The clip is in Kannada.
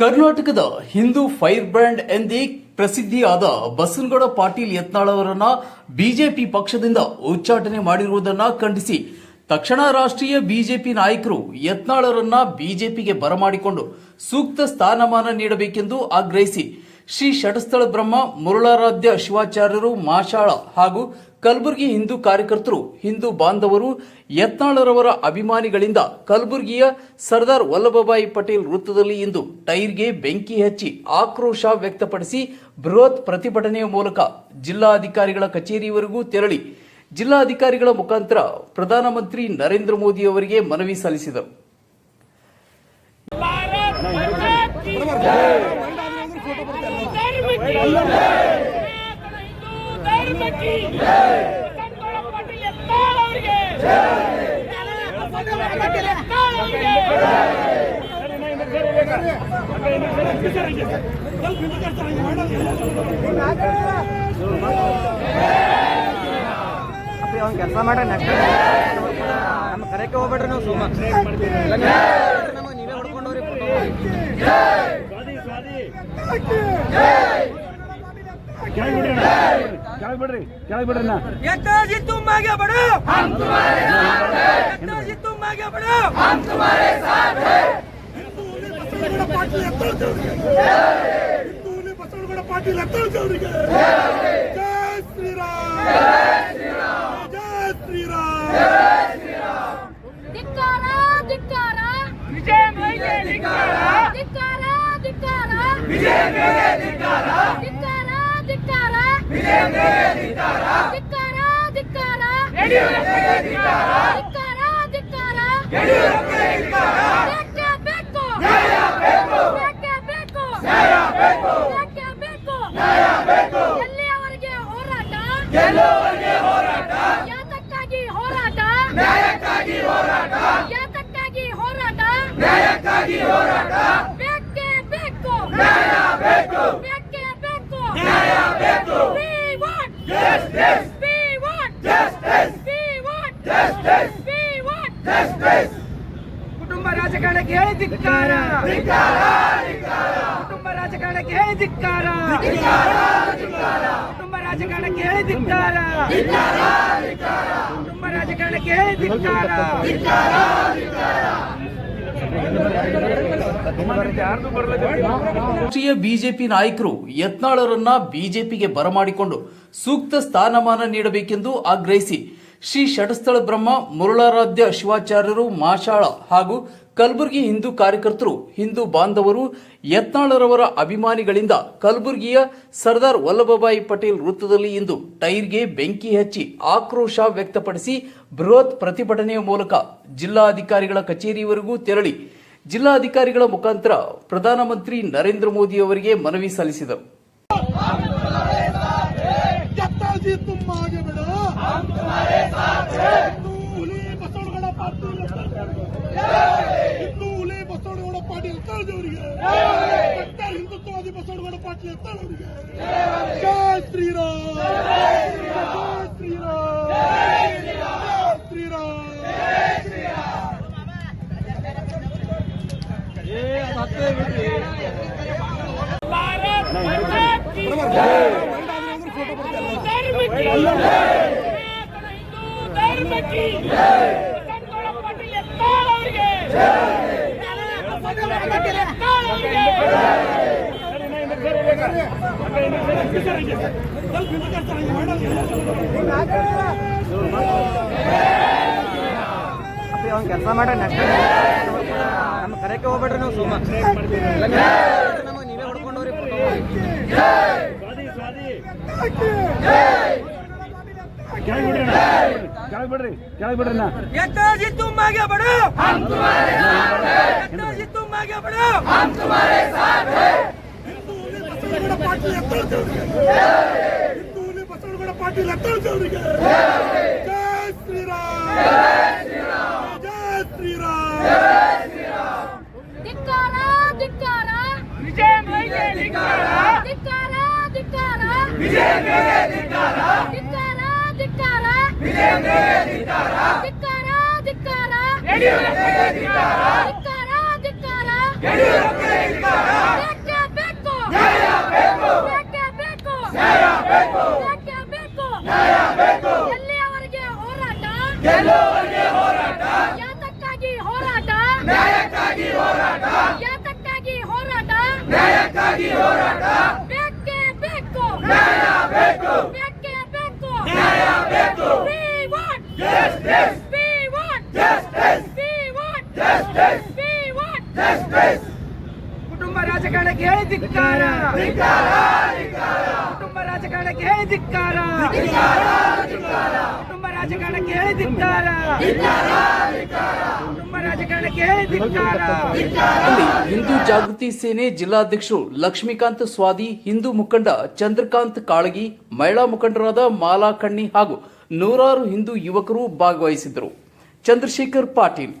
ಕರ್ನಾಟಕದ ಹಿಂದೂ ಫೈರ್ ಬ್ರ್ಯಾಂಡ್ ಎಂದೇ ಪ್ರಸಿದ್ಧಿಯಾದ ಬಸನಗೌಡ ಪಾಟೀಲ್ ಯತ್ನಾಳ್ ಅವರನ್ನ ಬಿಜೆಪಿ ಪಕ್ಷದಿಂದ ಉಚ್ಚಾಟನೆ ಮಾಡಿರುವುದನ್ನ ಖಂಡಿಸಿ. ತಕ್ಷಣ ರಾಷ್ಟ್ರೀಯ ಬಿಜೆಪಿ ನಾಯಕರು ಯತ್ನಾಳರನ್ನ ಬಿಜೆಪಿಗೆ ಬರಮಾಡಿಕೊಂಡು ಸೂಕ್ತ ಸ್ಥಾನಮಾನ ನೀಡಬೇಕೆಂದು ಆಗ್ರಹಿಸಿ. ಶ್ರೀ ಷಟಸ್ಥಳ ಬ್ರಹ್ಮ, ಮುರುಳಾರಾಧ್ಯ ಶಿವಾಚಾರ್ಯರು ಮಾಶಾಳ ಹಾಗೂ ಕಲಬುರಗಿ ಹಿಂದೂ ಕಾರ್ಯಕರ್ತರು, ಹಿಂದೂ ಬಾಂಧವರು, ಯತ್ನಾಳರವರ ಅಭಿಮಾನಿಗಳಿಂದ ಕಲಬುರಗಿಯ ಸರ್ದಾರ್ ವಲ್ಲಭಭಾಯಿ ಪಟೇಲ್ ವೃತ್ತದಲ್ಲಿ ಇಂದು ಟೈರ್ಗೆ ಬೆಂಕಿ ಹಚ್ಚಿ ಆಕ್ರೋಶ ವ್ಯಕ್ತಪಡಿಸಿ ಬೃಹತ್ ಪ್ರತಿಭಟನೆಯ ಮೂಲಕ ಜಿಲ್ಲಾಧಿಕಾರಿಗಳ ಕಚೇರಿವರೆಗೂ ತೆರಳಿ ಜಿಲ್ಲಾಧಿಕಾರಿಗಳ ಮುಖಾಂತರ ಪ್ರಧಾನಮಂತ್ರಿ ನರೇಂದ್ರ ಮೋದಿ ಅವರಿಗೆ ಮನವಿ ಸಲ್ಲಿಸಿದರು. ಅಪ್ಪಿ ಕೆಲಸ ಮಾಡ್ರಿ ನೆಕ್ಸ್ಟ್ ನಮ್ಮ ಕರೆಕ್ಕೆ ಹೋಗ್ಬೇಡ್ರಿ ನೀವು ಸುಮ್ಮ ನಮಗೆ ನೀವೇ ಹೊಡ್ಕೊಂಡವ್ರಿ बढ़ क्या बढ़ रही तुम आगे बढ़ो हम तुम्हारे साथ तुम आगे बढ़ो हम तुम्हारे साथ हैं पार्टी पार्टी ವಿಜಯ ಮೈಗೆ ಧಿಕ್ಕಾರ ಧಿಕ್ಕಾರ. ವಿಜಯ ಮೈಗೆ ಧಿಕ್ಕಾರ. ಧಿಕ್ಕಾರ ಧಿಕ್ಕಾರ. ಯಡಿಯೂರಪ್ಪಗೆ ಧಿಕ್ಕಾರ. ಧಿಕ್ಕಾರ ಧಿಕ್ಕಾರ. ಯಡಿಯೂರಪ್ಪಗೆ ಧಿಕ್ಕಾರ. ಬೇಕೇ ಬೇಕು? ನ್ಯಾಯ ಬೇಕು. ಬೇಕೇ ಬೇಕು? ನ್ಯಾಯ ಬೇಕು. ಬೇಕೇ ಬೇಕು? ನ್ಯಾಯ ಬೇಕು. ಎಲ್ಲಿಯವರೆಗೆ ಹೋರಾಟ? ಗೆಲ್ಲುವವರೆಗೆ ಹೋರಾಟ? ಯಾತಕ್ಕಾಗಿ ಹೋರಾಟ? ನ್ಯಾಯಕ್ಕಾಗಿ ಹೋರಾಟ? ಯಾತಕ್ಕಾಗಿ ಹೋರಾಟ? ನ್ಯಾಯಕ್ಕಾಗಿ ಹೋರಾಟ ಬೇಕೇ ಬೇಕು ನ್ಯಾಯ ಬೇಕು ಬೇಕೇ ಬೇಕು ನ್ಯಾಯ ಬೇಕು We want Justice! We want Justice! We want Justice! We want Justice! ಕುಟುಂಬ ರಾಜಕಾರಣಕ್ಕೆ ಹೇಳಿ ಧಿಕ್ಕಾರ ಧಿಕ್ಕಾರ ಧಿಕ್ಕಾರ ಕುಟುಂಬ ರಾಜಕಾರಣಕ್ಕೆ ಹೇಳಿ ಧಿಕ್ಕಾರ ಕುಟುಂಬ ರಾಜಕಾರಣಕ್ಕೆ ಹೇಳಿ ಧಿಕ್ಕಾರ ಕುಟುಂಬ ರಾಜಕಾರಣಕ್ಕೆ ಹೇಳಿ ಧಿಕ್ಕಾರ ರಾಷ್ಟ್ರೀಯ ಬಿಜೆಪಿ ನಾಯಕರು ಯತ್ನಾಳರನ್ನ ಬಿಜೆಪಿಗೆ ಬರಮಾಡಿಕೊಂಡು ಸೂಕ್ತ ಸ್ಥಾನಮಾನ ನೀಡಬೇಕೆಂದು ಆಗ್ರಹಿಸಿ ಶ್ರೀ ಷಟಸ್ಥಳ ಬ್ರಹ್ಮ ಮುರುಳಾರಾಧ್ಯ ಶಿವಾಚಾರ್ಯರು ಮಾಶಾಳ ಹಾಗೂ ಕಲಬುರಗಿ ಹಿಂದೂ ಕಾರ್ಯಕರ್ತರು, ಹಿಂದೂ ಬಾಂಧವರು, ಯತ್ನಾಳರವರ ಅಭಿಮಾನಿಗಳಿಂದ ಕಲಬುರಗಿಯ ಸರ್ದಾರ್ ವಲ್ಲಭಭಾಯಿ ಪಟೇಲ್ ವೃತ್ತದಲ್ಲಿ ಇಂದು ಟೈರ್ಗೆ ಬೆಂಕಿ ಹಚ್ಚಿ ಆಕ್ರೋಶ ವ್ಯಕ್ತಪಡಿಸಿ ಬೃಹತ್ ಪ್ರತಿಭಟನೆಯ ಮೂಲಕ ಜಿಲ್ಲಾಧಿಕಾರಿಗಳ ಕಚೇರಿವರೆಗೂ ತೆರಳಿ ಜಿಲ್ಲಾಧಿಕಾರಿಗಳ ಮುಖಾಂತರ ಪ್ರಧಾನಮಂತ್ರಿ ನರೇಂದ್ರ ಮೋದಿ ಅವರಿಗೆ ಮನವಿ ಸಲ್ಲಿಸಿದರು. ಹಿಂದುತ್ವವಾದಿ ಬಸವನಗೌಡ ಪಾಟೀಲ್ ಎತ್ತಳವರಿಗೆ ಜೈ ಶ್ರೀರಾಮ್ ಜೈ ಶ್ರೀರಾಮ್. ಸರ್ माता की जय धर्म की सनातन हिंदू धर्म की ಬಸವನಗೌಡ ಪಾಟೀಲ್ ಯತ್ನಾಳ್ ಅವರಿಗೆ ಬಸವನಗೌಡ ಪಾಟೀಲ್ ಯತ್ನಾಳ್ ಅವರಿಗೆ ಅಪ್ಪಿ ಅವ್ನು ಕೆಲಸ ಮಾಡ್ರಿ ನೆಕ್ಸ್ಟ್ ನಮ್ಮ ಕರೆಕ್ಕೆ ಹೋಗ್ಬೇಡ್ರಿ ನೀವು ಸುಮ್ಮ ನಮಗೆ ನೀವೇ ಹೊಡ್ಕೊಂಡವ್ರಿ ಕೆಳಗೆ ಬಿಡ್ರಿ ನಾ ಕೆಳಗೆ ಬಿಡ್ರಿ ಕೆಳಗೆ ಬಿಡ್ರಿ ನಾ ಯತ್ನಾಜಿ ತುಮ್ ಆಗೆ ಬಡೋ ಹಮ್ ತುಮಾರೆ ಸಾಥ್ ಹೈ ಯತ್ನಾಜಿ ತುಮ್ ಆಗೆ ಬಡೋ ಹಮ್ ತುಮಾರೆ ಸಾಥ್ ಹೈ ಬಸವನಗೌಡ ಪಾಟೀಲ್ ಎತ್ತಳಿದವರಿಗೆ ಹಿಂದೂಲಿ ಬಸವನಗೌಡ ಪಾಟೀಲ್ ಎತ್ತಳಿದವರಿಗೆ ಹೋರಾಟ. ಯಾತಕ್ಕಾಗಿ ಹೋರಾಟ. ನ್ಯಾಯಕ್ಕಾಗಿ ಹೋರಾಟ. ನ್ಯಾಯ ಬೇಕು ಬೇಕೇ ಬೇಕು ನ್ಯಾಯ ಬೇಕು We want Justice. We want Justice. We want Justice. We want Justice. ಕುಟುಂಬ ರಾಜಕಾರಣಕ್ಕೆ ಹೇಳಿ ಧಿಕ್ಕಾರ ಧಿಕ್ಕಾರ, ಧಿಕ್ಕಾರ. ರಾಜಕಾರಣಕ್ಕೆ ಹೇಳಿ ಧಿಕ್ಕಾರ ಕುಟುಂಬ ರಾಜಕಾರಣಕ್ಕೆ ಹೇಳಿ ಧಿಕ್ಕಾರ ಕುಟುಂಬ ರಾಜಕಾರಣಕ್ಕೆ ಹೇಳಿ ಧಿಕ್ಕಾರ ಹಿಂದೂ ಜಾಗೃತಿ ಸೇನೆ ಜಿಲ್ಲಾಧ್ಯಕ್ಷರು ಲಕ್ಷ್ಮೀಕಾಂತ್ ಸ್ವಾದಿ, ಹಿಂದೂ ಮುಖಂಡ ಚಂದ್ರಕಾಂತ್ ಕಾಳಗಿ, ಮಹಿಳಾ ಮುಖಂಡರಾದ ಮಾಲಾ ಕಣ್ಣಿ ಹಾಗೂ ನೂರಾರು ಹಿಂದೂ ಯುವಕರು ಭಾಗವಹಿಸಿದ್ದರು. ಚಂದ್ರಶೇಖರ್ ಪಾಟೀಲ್